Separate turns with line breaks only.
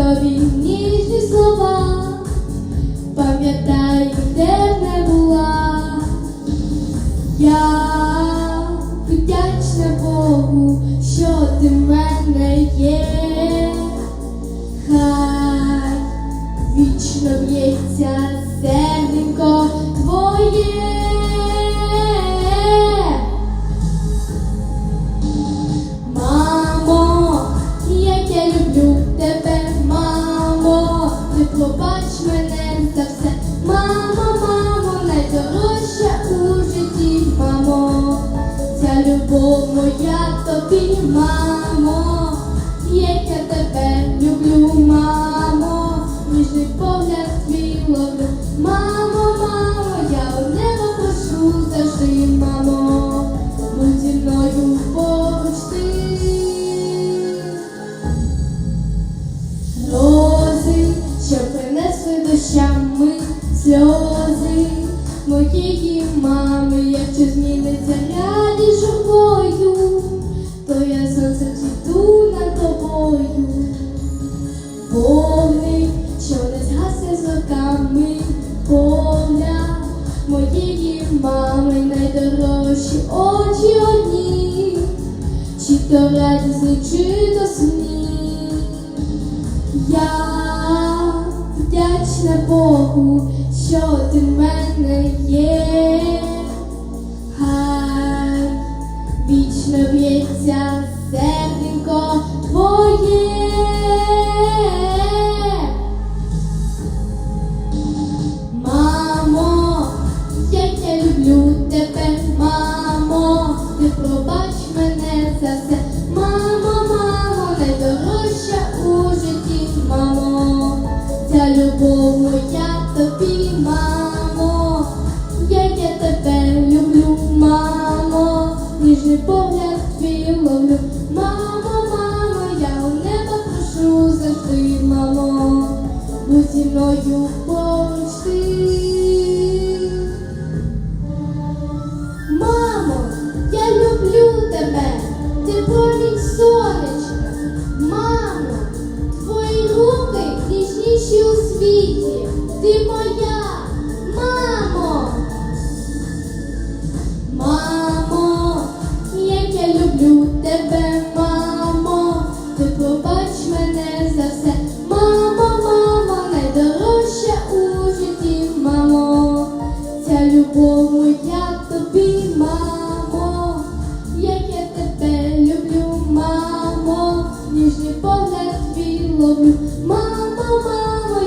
тобі ніжні слова, пам'ятаю, де не була. Я вдячна Богу, що ти в мене є, хай вічно б'ється серденько твоє. моя тобі, мамо, як я тебе люблю, мамо, ніжний погляд твій ловлю. Мамо, мамо, я у небо прошу, завжди, мамо, будь зі мною поруч ти. Рози, що принесли дощами сльози, моїх і мами, як якщо зміниться. Моєї мами, найдорожчі очі одні, чи то радісні, чи то сні. Я вдячна Богу, що ти в мене є. Хай вічно б'ється серденько твоє. Любов я тобі, мамо, як я тебе люблю, мамо, ніжний погляд твій. Мамо, мамо, я у небо прошу завжди, мамо, будь зі мною найрідніші у світі, ти моя, мамо. Мамо, як я люблю тебе, мамо, ти побач мене за все. Мамо, мамо, найдорожча у житті, мамо. Ця любов моя тобі, мамо, як я тебе люблю, мамо, ніжний погляд твій ловлю. oh.